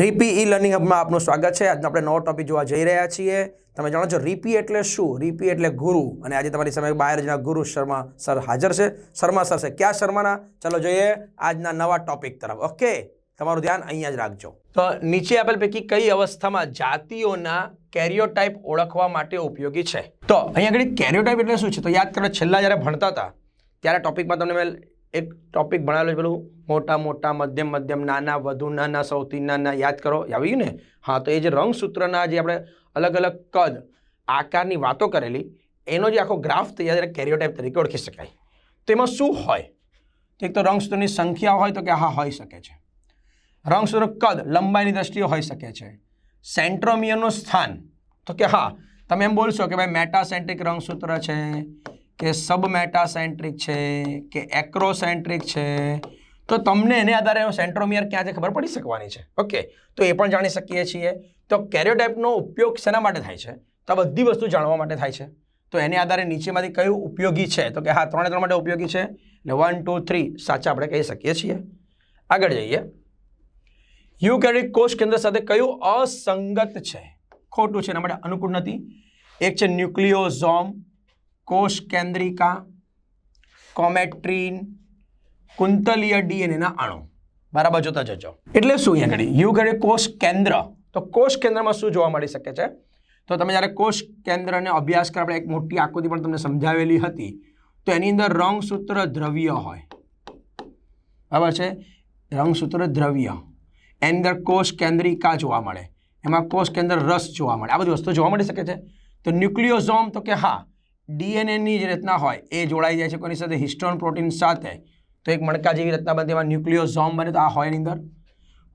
રીપી e learning હબમાં આપનું સ્વાગત છે. આજનો આપણે નવો ટોપિક જોવા જઈ રહ્યા છીએ. તમે જાણો છો રીપી એટલે શું? રીપી એટલે ગુરુ. અને આજે તમારી સામે બાયરજના ગુરુ શર્મા સર હાજર છે. શર્મા સર છે. ક્યાં શર્માના? ચલો જોઈએ આજના નવા ટોપિક તરફ. ઓકે તમારું ધ્યાન અહીંયા જ રાખજો. તો નીચે આપેલ પૈકી કઈ અવસ્થામાં જાતિઓના કેરિયોટાઇપ ઓળખવા માટે ઉપયોગી છે? તો અહીંયા આગળ કેરિયોટાઇપ એટલે શું છે? તો યાદ કરો, છેલ્લા જ્યારે ભણતા હતા, ત્યારે ટોપિકમાં તમને મેં એક ટોપિક ભણાવેલો છે પેલું, મોટા મોટા, મધ્યમ મધ્યમ, નાના, વધુ, નાના, સૌથી નાના, યાદ કરો આવી ને? હા, તો એ જે રંગસૂત્રના જે આપણે અલગ અલગ કદ, આકારની વાતો કરેલી, એનો જે આખો ગ્રાફ તૈયાર કેરિયોટાઈપ તરીકે ઓળખી શકાય. તેમાં શું હોય? એક તો રંગસૂત્રની સંખ્યા હોય તો કે હા, હોઈ શકે છે. રંગસૂત્ર કદ, લંબાઈની દ્રષ્ટિએ હોઈ શકે છે. સેન્ટ્રોમિયરનું સ્થાન, તો કે હા, તમે એમ બોલશો કે ભાઈ મેટાસેન્ટ્રિક રંગસૂત્ર છે. કે સબ મેટાસેન્ટ્રિક છે, કે એક્રોસેન્ટ્રિક છે, તો તમને એને આધારે સેન્ટ્રોમિયર ક્યાં છે ખબર પડી શકવાની છે. ઓકે તો એ પણ જાણી શકીએ છીએ. તો કેરિયોટાઇપનો ઉપયોગ શેના માટે થાય છે? તો બધી વસ્તુ જાણવા માટે થાય છે. તો એને આધારે નીચેમાંથી કયું ઉપયોગી છે? તો કે હા, ત્રણે ત્રણ માટે ઉપયોગી છે એટલે વન ટુ થ્રી સાચા આપણે કહી શકીએ છીએ. આગળ જઈએ. યુકેરિક કોષ કેન્દ્ર સાથે કયું અસંગત છે? ખોટું છે, એના માટે અનુકૂળ નથી. એક છે ન્યુક્લિયોઝોમ કોષ કેન્દ્રિકા, કોમેટ્રીન, કુંતલીય ડીએનએના અણુ. બરાબર જોતા જજો. એટલે શું અહીંયા યુ યુકેરિક કોષ કેન્દ્ર. તો કોષ કેન્દ્રમાં શું જોવા મળી શકે છે? તો તમે જ્યારે કોષ કેન્દ્રને અભ્યાસ કરવા આપણે એક મોટી આકૃતિ પણ તમને સમજાવેલી હતી, તો એની અંદર રંગસૂત્ર દ્રવ્ય હોય. બરાબર છે? રંગસૂત્ર દ્રવ્ય. એની અંદર કોષ કેન્દ્રિકા જોવા મળે. એમાં કોષ કેન્દ્ર રસ જોવા મળે. આ બધી વસ્તુ જોવા મળી શકે છે? તો ન્યુક્લિયોઝોમ તો કે હા ડીએનએની જે રચના હોય, એ જોડાઈ જાય છે કોની સાથે? હિસ્ટોન પ્રોટીન સાથે. તો એક મણકા જેવી રચના બને તેમાં ન્યુક્લિયોઝોમ બને તો આ હોય એની અંદર.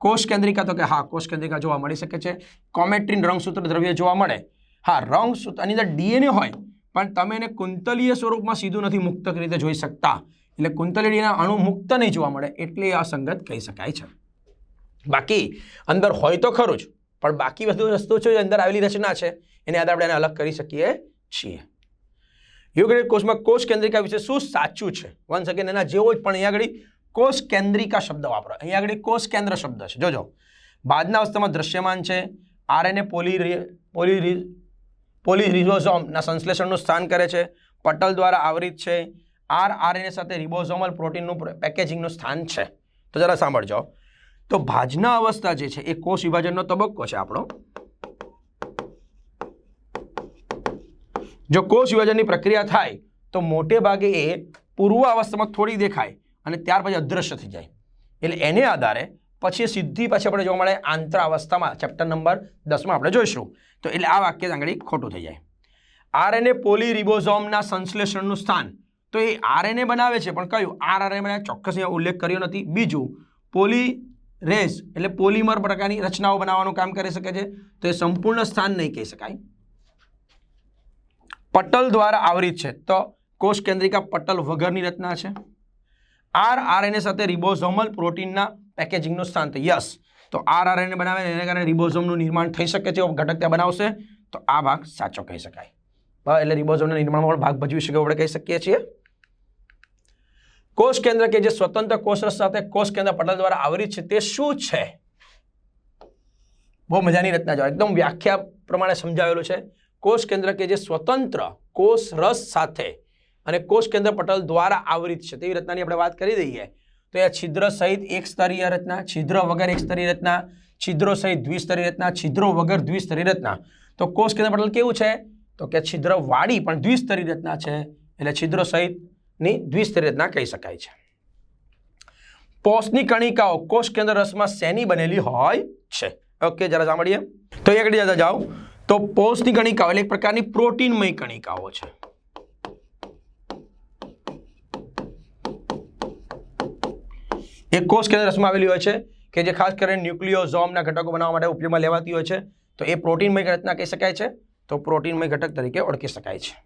કોષ કેન્દ્રિકા તો કે હા, કોષ કેન્દ્રિકા જોવા મળી શકે છે. કોમેટ્રીન રંગસૂત્ર દ્રવ્ય જોવા મળે. હા, રંગસૂત્ર એની અંદર ડીએનએ હોય, પણ તમે એને કુંતલીય સ્વરૂપમાં સીધું નથી મુક્ત રીતે જોઈ શકતા. એટલે કુંતલીયના અણુ મુક્ત નહીં જોવા મળે, એટલે આ સંગત કહી શકાય છે. બાકી, અંદર હોય તો ખરું જ, પણ બાકી બધું વસ્તુ છે અંદર આવેલી રચના છે. એને આધારે આપણે એને અલગ કરી શકીએ છીએ. યુગરેટ કોષમાં કોષ કેન્દ્રિકા વિશે શું સાચું છે? વન સેકન્ડ એના જેવો જ પણ અહીંયા આગળ કોષ કેન્દ્રિકા શબ્દ વાપરો. અહીંયા આગળ કોષ કેન્દ્ર શબ્દ છે. જોજો. બાદના અવસ્થામાં દ્રશ્યમાન છે. આરએનએ પોલી પોલી રિઝોઝોમના સંશ્લેષણનું સ્થાન કરે છે. પટલ દ્વારા આવરિત છે. આર આરએનએ સાથે રિબોઝોમલ પ્રોટીનનું પેકેજિંગનું સ્થાન છે. તો જરા સાંભળજો. તો ભાજના અવસ્થા જે છે, એ કોષ વિભાજનનો તબક્કો છે આપણો. જો કોષ વિભાજનની પ્રક્રિયા થાય, તો મોટે ભાગે એ પૂર્વ અવસ્થામાં થોડી દેખાય અને ત્યાર પછી અદૃશ્ય થઈ જાય. એટલે એને આધારે પછી સીધી પછી આપણે જોવા મળે આંતર અવસ્થામાં ચેપ્ટર નંબર દસમાં આપણે જોઈશું. તો એટલે આ વાક્ય આંગળી ખોટું થઈ જાય. આરએનએ પોલીરિબોઝોમના સંશ્લેષણનું સ્થાન. તો એ આરએનએ બનાવે છે, પણ કયું? આર આરએનએ બનાવે, ચોક્કસ ઉલ્લેખ કર્યો નથી. બીજું પોલી રેસ એટલે પોલીમર પ્રકારની રચનાઓ બનાવવાનું કામ કરી શકે છે. તો એ સંપૂર્ણ સ્થાન નહીં કહી શકાય. પટલ દ્વારા આવરિત છે. તો કોષ કેન્દ્રિકા પટલ વગરની રચના છે. આર આરએનએ સાથે રિબોઝોમલ પ્રોટીનના પેકેજિંગનું સ્થાન યસ. તો આર આરએનએ બનાવે એને કારણે રિબોઝોમનું નિર્માણ થઈ શકે છે ઘટક ત્યાં બનાવશે. તો આ ભાગ સાચો કહી શકાય. બરાબર? એટલે રિબોઝોમના નિર્માણમાં પણ ભાગ ભજવી શકે આપણે કહી શકીએ છીએ. કોષ કેન્દ્ર કે જે સ્વતંત્ર કોષરસ સાથે કોષ કેન્દ્ર પટલ દ્વારા આવરિત છે તે શું છે? બહુ મજાની રચના જો એકદમ વ્યાખ્યા પ્રમાણે સમજાવેલું છે. કોષ કેન્દ્ર કે જે સ્વતંત્ર કોષ રસ સાથે અને કોષ કેન્દ્ર પટલ દ્વારા આવરિત છે. તેવી રચનાની આપણે વાત કરી દઈએ તો એ છિદ્ર સહિત એક સ્તરીય રચના, છિદ્ર વગર એક સ્તરીય રચના, છિદ્રો સહિત દ્વિસ્તરીય રચના, છિદ્રો વગર દ્વિસ્તરીય રચના. તો કોષ કેન્દ્ર પટલ કેવું છે? તો કે છિદ્ર વાળી પણ દ્વિસ્તરીય રચના છે એટલે છિદ્રો સહિતની દ્વિસ્તરીય રચના કહી શકાય છે. પોષની કણિકાઓ કોષ કેન્દ્ર રસમાં શેની બનેલી હોય છે? ઓકે, જરા સાંભળીએ. તો એક જાઓ. તો પોષની કણિકાઓ એટલે એક પ્રકારની પ્રોટીનમય કણિકાઓ છે. એ કોષ કેન્દ્ર રસમાં આવેલી હોય છે કે જે ખાસ કરીને ન્યુક્લિયોઝોમના ઘટકો બનાવવા માટે ઉપયોગમાં લેવાતી હોય છે. તો એ પ્રોટીનમય રચના કહી શકાય છે. તો પ્રોટીનમય ઘટક તરીકે ઓળખી શકાય છે.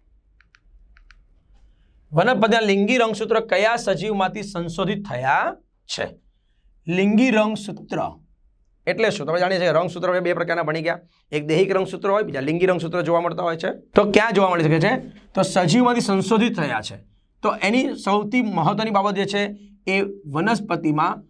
વનસ્પતિના લિંગી રંગસૂત્ર કયા સજીવમાંથી સંશોધિત થયા છે? લિંગી રંગસૂત્ર એટલે શું? તમે જાણીએ છીએ રંગસૂત્ર બે પ્રકારના બની ગયા. એક દેહિક રંગસૂત્ર હોય, બીજા લિંગી રંગસૂત્ર જોવા મળતા હોય છે. તો ક્યાં જોવા મળી શકે છે? તો સજીવમાંથી સંશોધિત થયા છે. તો એની સૌથી મહત્વની બાબત જે છે, એ વનસ્પતિમાં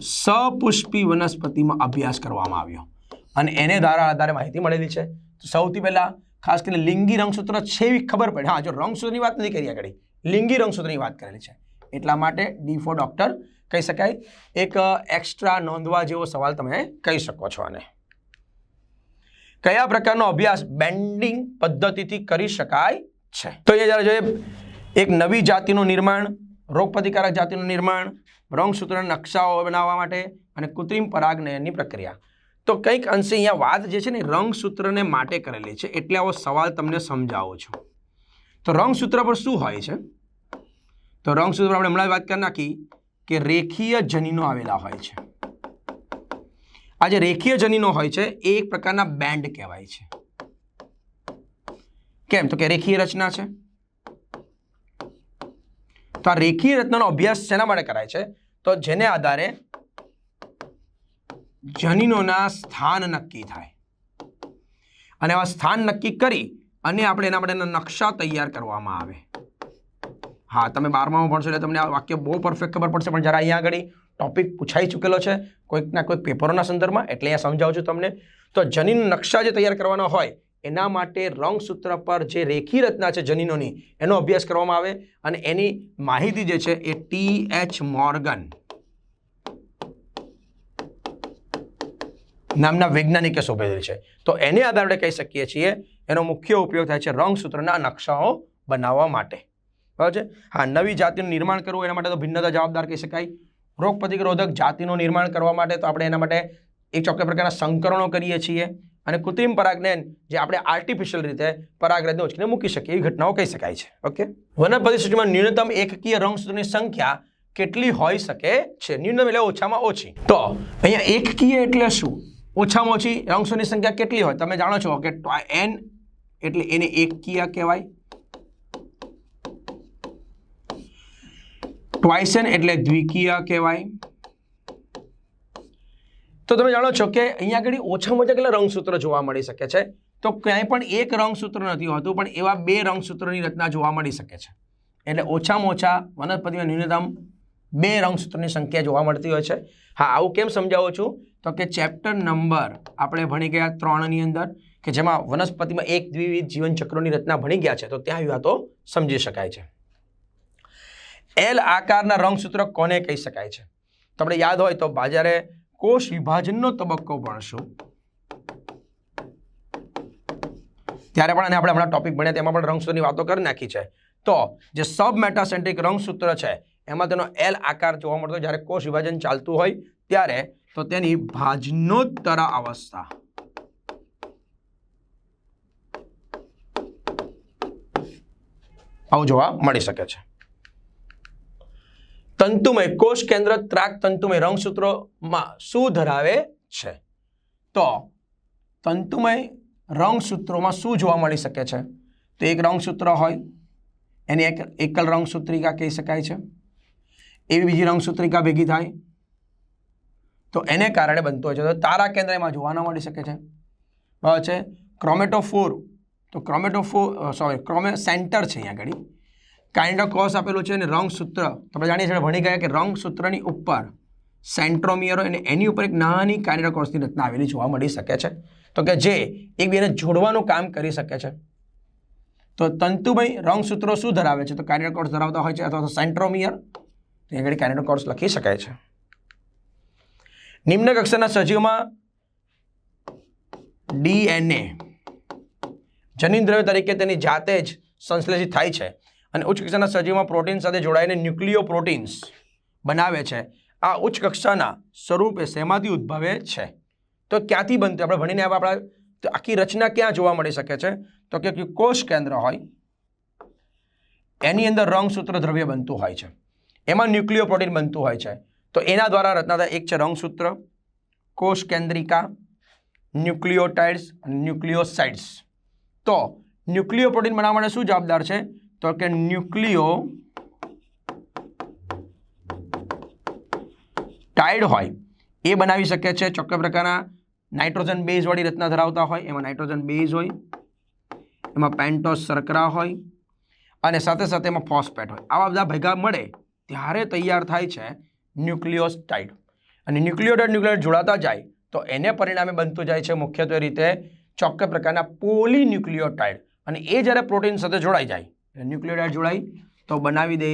સપુષ્પી વનસ્પતિમાં અભ્યાસ કરવામાં આવ્યો. અને એને દ્વારા આધારે માહિતી મળેલી છે. તો સૌથી પહેલાં ખાસ કરીને લિંગી રંગસૂત્ર છે એવી ખબર પડે. હા, જો રંગસૂત્રની વાત નથી કરી આગળ. લિંગી રંગસૂત્રની વાત કરેલી છે. એટલા માટે ડી ફોર ડૉક્ટર કહી શકાય. એક એક્સ્ટ્રા નોંધવા જેવો સવાલ તમે કહી શકો છો આને. કયા પ્રકારનો અભ્યાસ બેન્ડિંગ પદ્ધતિથી કરી શકાય છે? તો એ જ્યારે જોઈએ, એક નવી જાતિનું નિર્માણ, રોગપ્રતિકારક જાતિનું નિર્માણ રંગસૂત્ર નકશાઓ બનાવવા માટે અને કૃત્રિમ પરાગનયનની પ્રક્રિયા. તો કંઈક અંશે અહીંયા વાત જે છે ને રંગસૂત્રને માટે કરેલી છે. એટલે આવો સવાલ તમને સમજાવું છું. તો રંગસૂત્ર પર શું હોય છે? તો રંગસૂત્ર આપણે હમણાં વાત કરી નાખી. કે રેખીય જનીનો આવેલા હોય છે. આ જે રેખીય જનીનો હોય છે, એ એક પ્રકારના બેન્ડ કહેવાય છે. કેમ? તો કે રેખીય રચના છે. તો આ રેખીય રચનાનો અભ્યાસ શેના માટે કરાય છે? તો જેને આધારે જનીનોના સ્થાન નક્કી થાય. અને આવા સ્થાન નક્કી કરી અને આપણે એના માટેના નકશા તૈયાર કરવામાં આવે. હા, તમે બારમામાં ભણશો એટલે તમને આ વાક્ય બહુ પરફેક્ટ ખબર પડશે. પણ જરા અહીંયા આગળ ટોપિક પૂછાઈ ચૂકેલો છે. કોઈકના કોઈક પેપરોના સંદર્ભમાં, એટલે અહીંયા સમજાવું છું તમને. તો જનીન નકશા જે તૈયાર કરવાનો હોય, એના માટે રંગસૂત્ર પર જે રેખી રચના છે જનીનોની, એનો અભ્યાસ કરવામાં આવે. અને એની માહિતી જે છે એ ટી એચ મોર્ગન. નામના વૈજ્ઞાનિકે શોધેલી છે. તો એને આધારે કહી શકીએ છીએ, એનો મુખ્ય ઉપયોગ થાય છે રંગસૂત્રના નકશાઓ બનાવવા માટે. બરાબર છે? હા, નવી જાતિનું નિર્માણ કરવું એના માટે તો ભિન્નતા જવાબદાર કહી શકાય. રોગ પ્રતિરોધક જાતિનું નિર્માણ કરવા માટે તો આપણે એના માટે એક ચોક્કસ પ્રકારના સંકરણો કરીએ છીએ અને કૃત્રિમ પરાગનયન જે આપણે આર્ટિફિશિયલ રીતે પરાગરજને ઉચકીને મૂકી શકીએ એવી ઘટનાઓ કહી શકાય છે. ઓકે વનસ્પતિ સૃષ્ટિમાં ન્યૂનતમ એકકીય રંગસૂત્રની સંખ્યા કેટલી હોઈ શકે છે? ન્યૂનતમ એટલે ઓછામાં ઓછી. તો અહીંયા એકકીય એટલે શું? ઓછામાં ઓછી રંગસૂત્રની સંખ્યા કેટલી હોય? તમે જાણો છો કે એન એટલે એને એકકીય કહેવાય. ટ્વાઇસન એટલે દ્વિકીય કહેવાય. તો તમે જાણો છો કે અહીંયા આગળ ઓછામાં ઓછા કેટલા રંગસૂત્ર જોવા મળી શકે છે? તો ક્યાંય પણ એક રંગસૂત્ર નથી હોતું, પણ એવા બે રંગસૂત્રોની રચના જોવા મળી શકે છે. એટલે ઓછામાં ઓછા વનસ્પતિમાં ન્યૂનતમ બે રંગસૂત્રની સંખ્યા જોવા મળતી હોય છે. હા, આવું કેમ સમજાવું છું? તો કે ચેપ્ટર નંબર આપણે ભણી ગયા ત્રણની અંદર, કે જેમાં વનસ્પતિમાં એક દ્વિવિધ જીવનચક્રોની રચના ભણી ગયા છે, તો ત્યાં આવી વાતો સમજી શકાય છે. એલ આકારના રંગસૂત્ર કોને કહી શકાય છે? તમને યાદ હોય તો બાજારે કોષ વિભાજનનો તબક્કો ભણશું. ત્યારે પણ અને આપણે હમણાં ટોપિક ભણ્યા, તેમાં પણ રંગસૂત્રની વાતો કરી નાખી છે. તો જે સબ મેટાસેન્ટ્રિક રંગસૂત્ર છે, એમાં તેનો એલ આકાર જોવા મળતો જ્યારે કોષ વિભાજન ચાલતું હોય ત્યારે, તો તેની ભાજનોત્તર અવસ્થા. આવું જોવા મળી શકે છે. તંતુમય કોષ કેન્દ્ર ત્રાક તંતુમય રંગસૂત્રોમાં શું ધરાવે છે? તો તંતુમય રંગસૂત્રોમાં શું જોવા મળી શકે છે? તો એક રંગસૂત્ર હોય, એની એક એકલ રંગસૂત્રિકા કહી શકાય છે. એવી બીજી રંગસૂત્રિકા ભેગી થાય, તો એને કારણે બનતો હોય છે. તો તારા કેન્દ્ર એમાં જોવા ન મળી શકે છે. બરાબર છે? ક્રોમેટોફોર, તો ક્રોમેટોફોર સોરી ક્રોમે, સેન્ટર છે અહીંયા આગળ. કાઇન્ડોકોસ આપેલું છે અને રંગસૂત્ર તમે જાણીએ છીએ ભણી ગયા કે રંગસૂત્રની ઉપર સેન્ટ્રોમિયરો અને એની ઉપર એક નાની કાઇન્ડોકોસની રચના આવેલી જોવા મળી શકે છે. તો કે જે એકબીજાને જોડવાનું કામ કરી શકે છે. તો તંતુમય રંગસૂત્રો શું ધરાવે છે? તો કાઇન્ડોકોર્સ ધરાવતા હોય છે અથવા તો સેન્ટ્રોમિયર. તો આગળ કાઇન્ડોકોર્સ લખી શકાય છે. નિમ્ન કક્ષાના સજીવમાં ડીએનએ, જનીન દ્રવ્ય તરીકે તેની જાતે જ સંશ્લેષિત થાય છે. અને ઉચ્ચ કક્ષાના સજીવમાં પ્રોટીન સાથે જોડાઈને ન્યુક્લિયો પ્રોટીન્સ બનાવે છે. આ ઉચ્ચ કક્ષાના સ્વરૂપે શેમાંથી ઉદ્ભવે છે? તો ક્યાંથી બનતું? આપણે ભણીને આવ્યા આપણા આખી રચના ક્યાં જોવા મળી શકે છે? તો કે કોષ કેન્દ્ર હોય, એની અંદર રંગસૂત્ર દ્રવ્ય બનતું હોય છે. એમાં ન્યુક્લિયો પ્રોટીન બનતું હોય છે. તો એના દ્વારા રચના થાય એક છે રંગસૂત્ર, કોષ કેન્દ્રિકા ન્યુક્લિયોટાઇડ્સ અને ન્યુક્લિયોસાઇડ્સ તો ન્યુક્લિયો પ્રોટીન બનાવવા માટે શું જવાબદાર છે? તો કે ન્યુક્લિયો ટાઇડ હોય, એ બનાવી શકે છે ચોક્કસ પ્રકારના નાઇટ્રોજન બેઝવાળી રચના ધરાવતા હોય, એમાં નાઇટ્રોજન બેઝ હોય, એમાં પેન્ટોસ શર્કરા હોય, અને સાથે સાથે એમાં ફોસ્ફેટ હોય. આવા બધા ભેગા મળે ત્યારે તૈયાર થાય છે ન્યુક્લિયોસ્ટાઇડ અને ન્યુક્લિયોટાઇડ ન્યુક્લિયોટાઇડ જોડાતા જાય તો એને પરિણામે બનતું જાય છે મુખ્યત્વે રીતે ચોક્કસ પ્રકારના પોલીન્યુક્લિયોટાઇડ. અને એ જ્યારે પ્રોટીન સાથે જોડાઈ જાય ન્યુક્લિયોટાઇડ જોડાઈ, તો બનાવી દે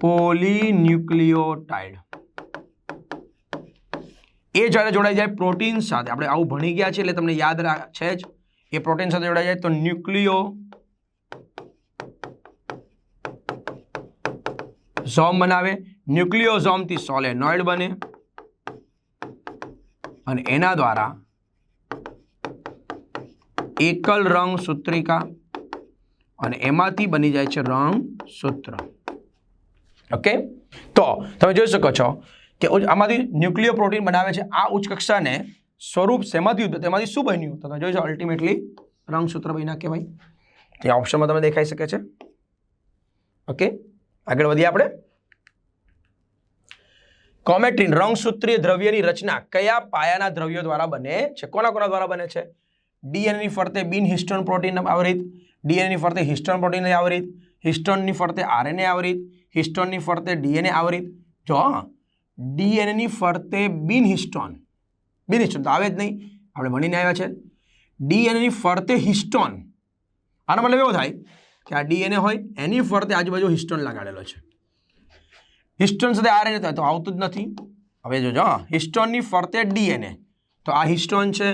પોલીન્યુક્લિયોટાઇડ એ જ્યારે જોડાઈ જાય પ્રોટીન સાથે, આપણે આવું ભણી ગયા છે એટલે તમને યાદ છે જ. એ પ્રોટીન સાથે જોડાઈ જાય તો ન્યુક્લિયો ઝોમ બનાવે. ન્યુક્લિયોઝોમથી સોલેનોઇડ બને. અને એના દ્વારા એકલ રંગ સૂત્રિકા અને એમાંથી બની જાય છે રંગ સૂત્ર. ઓકે? તો તમે જોઈ શકો છો કે આમાંથી ન્યુક્લિયો પ્રોટીન બનાવે છે. આ ઉચ્ચ કક્ષાને સ્વરૂપ શેમાંથી તેમાંથી શું બન્યું? તો તમે જોઈ શકો અલ્ટિમેટલી રંગસૂત્ર બન્યા કહેવાય. ત્યાં ઓપ્શનમાં તમે દેખાઈ શકે છે. ઓકે? આગળ વધીએ આપણે. કોમેટ્રીન રંગસૂત્રીય દ્રવ્યની રચના કયા પાયાના દ્રવ્યો દ્વારા બને છે? કોના કોના દ્વારા બને છે? ડીએનએની ફરતે બિન હિસ્ટોન પ્રોટીન આવરિત, ડીએનએની ફરતે હિસ્ટોન પ્રોટીન આવરિત, હિસ્ટોનની ફરતે આરએનએ આવરિત, હિસ્ટોનની ફરતે ડીએનએ આવરિત. જો ડીએનએની ફરતે બિન હિસ્ટોન બિન હિસ્ટોન તો આવે જ નહીં, આપણે ભણીને આવ્યા છે. ડીએનએની ફરતે હિસ્ટોન, આનો મતલબ એવો થાય કે આ ડીએનએ હોય, એની ફરતે આજુબાજુ હિસ્ટોન લગાડેલો છે. હિસ્ટોન સાથે આરએનએ થાય તો આવતું જ નથી. હવે જોજો હિસ્ટોનની ફરતે ડીએનએ, તો આ હિસ્ટોન છે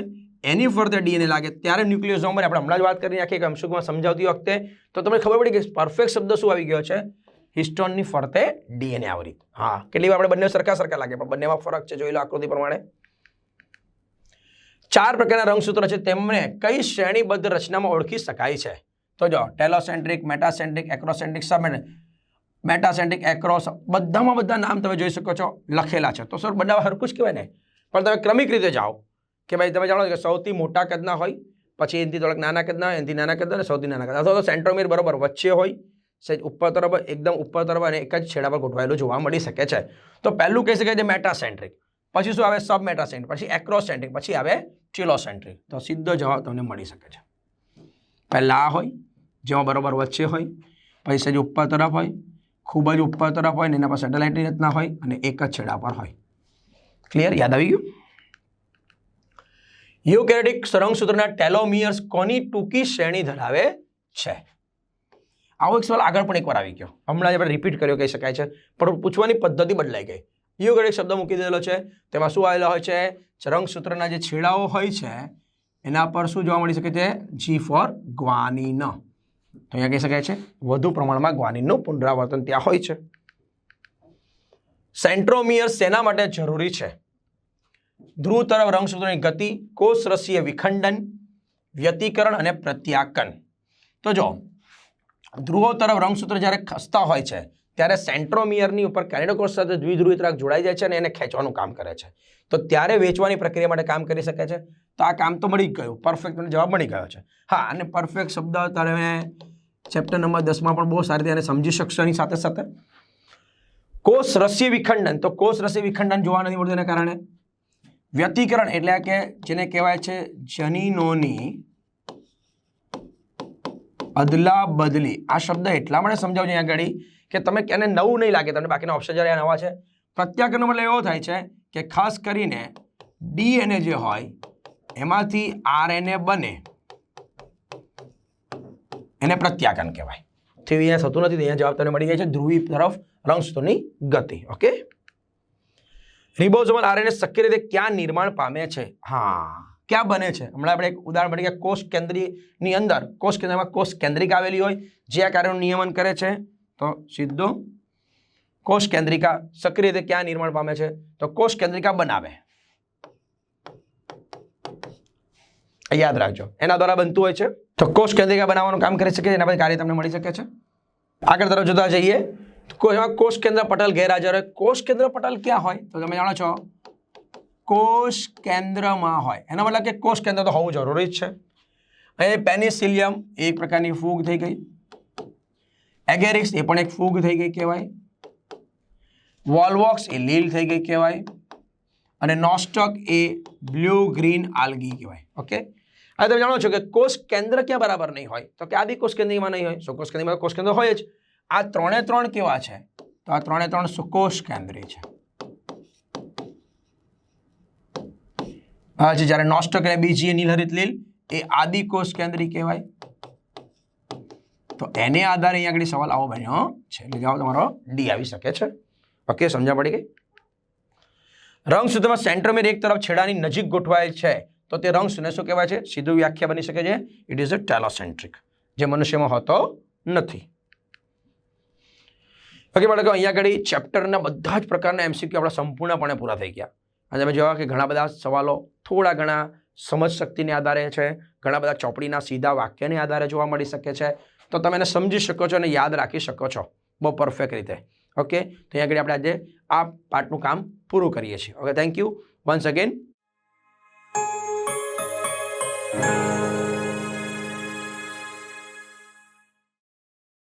એની ફરતે ડીએનએ લાગે ત્યારે ન્યુક્લિયોઝોમ આપણે હમણાં જ વાત કરી નાખીએ કે અંશુકમાં સમજાવતી વખતે, તો તમને ખબર પડી કે પરફેક્ટ શબ્દ શું આવી ગયો છે? હિસ્ટોનની ફરતે ડીએનએ આવરી હા, કેટલી વાર આપણે બંને સરખા સરખા લાગે, પણ બંનેમાં ફરક છે, જોઈ લો આકૃતિ પ્રમાણે. ચાર પ્રકારના રંગસૂત્રો છે, તેમને કઈ શ્રેણીબદ્ધ રચનામાં ઓળખી શકાય છે? તો જો, ટેલોસેન્ટ્રિક, મેટાસેન્ટ્રિક, એક્રોસેન્ટ્રિક સબ મેટાસેન્ટ્રિક, એક્રોસ, બધામાં બધા નામ તમે જોઈ શકો છો, લખેલા છે. તો સર બધા સરખું જ કહેવાય ને. પણ તમે ક્રમિક રીતે જાઓ. કે ભાઈ તમે જાણો છો કે સૌથી મોટા કદના હોય, પછી એનાથી થોડાક નાના કદના હોય, એનાથી નાના કદના અને સૌથી નાના કદના અથવા તો સેન્ટ્રોમીર બરોબર વચ્ચે હોય સહેજ ઉપર તરફ એકદમ ઉપર તરફ અને એક જ છેડા પર ગોઠવાયેલું જોવા મળી શકે છે. તો પહેલું કહી શકાય છે મેટાસેન્ટ્રિક પછી શું આવે? સબ મેટાસેન્ટ્રિક પછી એક્રોસેન્ટ્રિક પછી આવે ચિલોસેન્ટ્રિક તો સીધો જવાબ તમને મળી શકે છે. પહેલાં આ હોય, જેમાં બરાબર વચ્ચે હોય, પછી સહેજ ઉપર તરફ હોય, ખૂબ જ ઉપર તરફ હોય ને એના પર સેટેલાઇટની રચના હોય અને એક જ છેડા પર હોય. ક્લિયર યાદ આવી ગયું? યુકેરેટિક રંગસૂત્રના ટેલોમિયર્સ કોની ટૂંકી શ્રેણી ધરાવે છે? આવો એક સવાલ આગળ પણ એકવાર આવી ગયો. હમણાં આપણે રિપીટ કર્યો, કહી શકાય છે. પણ પૂછવાની પદ્ધતિ બદલાઈ ગઈ. યુકેરેટિક શબ્દ મૂકી દીધેલો છે. તેમાં શું આવેલા હોય છે? જે જે છેડાઓ હોય છે, એના પર શું જોવા મળી શકે છે? G for guanine. તો અહીંયા કહી શકાય છે, વધુ પ્રમાણમાં ગ્વાનીનનું પુનરાવર્તન ત્યાં હોય છે. સેન્ટ્રોમિયર શેના માટે જરૂરી છે? ધ્રુવ તરફ રંગસૂત્રોની ગતિ કોષ રસીય વિખંડન, વ્યતિકરણ અને પ્રત્યાકન. તો જો ધ્રુવો તરફ રંગસૂત્ર જ્યારે ખસતા હોય છે, ત્યારે સેન્ટ્રોમિયરની ઉપર કેનેડોકોષ સાથે દ્વિધ્રુવી તરફ જોડાઈ જાય છે અને એને ખેંચવાનું કામ કરે છે. તો ત્યારે વેચવાની પ્રક્રિયા માટે કામ કરી શકે છે. તો આ કામ તો મળી ગયું. પરફેક્ટ જવાબ મળી ગયો છે. હા, અને પરફેક્ટ શબ્દ તમે ચેપ્ટર નંબર દસમાં પણ બહુ સારી રીતે સમજી શકશો એની સાથે સાથે. કોષ રસી વિખંડન. તો કોષ રસી વિખંડન જોવા નથી મળતું એના કારણે. વ્યતિકરણ એટલે કે જેને કહેવાય છે જનીનોની અદલા બદલી. આ શબ્દ એટલા માટે સમજાવજો અહીંયા આગળ કે તમે એને નવું નહીં લાગે, તમને બાકીના ઓપ્શન જ્યારે નવા છે, પ્રત્યાકરણનો મતલબ એવો થાય છે કે ખાસ કરીને ડીએનએ જે હોય, એમાંથી આરએનએ બને. એને પ્રત્યાકન કહેવાય. થયું અહીંયા થતું નથી અહીંયા જવાબ તમને મળી જાય છે ધ્રુવી તરફ રંગસૂત્રોની ગતિ. ઓકે? રિબોઝોમલ આરએનએ શક્ય રીતે ક્યાં નિર્માણ પામે છે? હા. ક્યાં બને છે? હમણાં આપણે એક ઉદાહરણ તરીકે કોષ કેન્દ્રીની અંદર. કોષ કેન્દ્રમાં કોષ કેન્દ્રિક આવેલી હોય જે આ કાર્યનું નિયમન કરે છે. તો સીધો કોષ કેન્દ્રિકા સક્રિય રીતે ક્યાં નિર્માણ પામે છે? તો કોષ કેન્દ્રિકા બનાવે. યાદ રાખજો. એના દ્વારા બનતું હોય છે. તો કોષ કેન્દ્રિકા બનાવવાનું કામ કરી શકે છે એના પછી કાર્ય તમને મળી શકે છે? આગળ તરફ જોતા જઈએ. કો- એમાં કોષ કેન્દ્ર પટલ ગેરહાજર હોય. કોષ કેન્દ્ર પટલ ક્યાં હોય? તો તમે જાણો છો. કોષ કેન્દ્રમાં હોય. એનો મતલબ કે કોષ કેન્દ્ર તો હોવું જરૂરી જ છે. અહીં પેનિસિલિયમ એક પ્રકારની ફૂગ થઈ ગઈ. એગેરિક્સ એ પણ એક ફૂગ થઈ ગઈ કહેવાય. વોલવોક્સ એ લીલ થઈ ગઈ કહેવાય. અને નોસ્ટોક એ બ્લુ ગ્રીન આલ્ગી કહેવાય. ઓકે? હવે તમે જાણો છો કે કોષ કેન્દ્ર ક્યાં બરાબર નહીં હોય. તો કે આદિ કોષ કેન્દ્રમાં નહીં હોય. સુકોષ કેન્દ્રમાં કોષ કેન્દ્ર હોય જ. આ ત્રણે ત્રણ કેવા છે? તો આ ત્રણે ત્રણ સુકોષ કેન્દ્રી છે. હજી જ્યારે નોસ્ટક એ બીજી નીલહરિત લીલ, એ આદિ કોષ કેન્દ્રી કહેવાય. તો એને આધારે અહીંયા આગળ સવાલ આવો બન્યો છે એટલે જવાબ તમારો ડી આવી શકે છે. ઓકે સમજા પડી ગઈ? રંગ શુદ્ધમાં સેન્ટ્રોમેર એક તરફ છેડાની નજીક ગોઠવાયેલ છે. તો તે રંગ શુને શું કહેવાય છે? સીધું વ્યાખ્યા બની શકે છે. ઇટ ઇઝ અ ટેલોસેન્ટ્રિક જે મનુષ્યમાં હોતો નથી. ઓકે, બાળકો, અહીંયા આગળ ચેપ્ટરના બધા જ પ્રકારના એમસીક્યુ આપણા સંપૂર્ણપણે પૂરા થઈ ગયા. અને તમે જોવા કે ઘણા બધા સવાલો થોડા ઘણા સમજ શક્તિને આધારે છે, ઘણા બધા ચોપડીના સીધા વાક્યને આધારે જોવા મળી શકે છે. તો તમે એને સમજી શકો છો અને યાદ રાખી શકો છો. બહુ પરફેક્ટ રીતે. ઓકે, તો અહીંયા આગળ આપણે આજે આ પાર્ટનું કામ પૂરું કરીએ છીએ. Okay thank you once again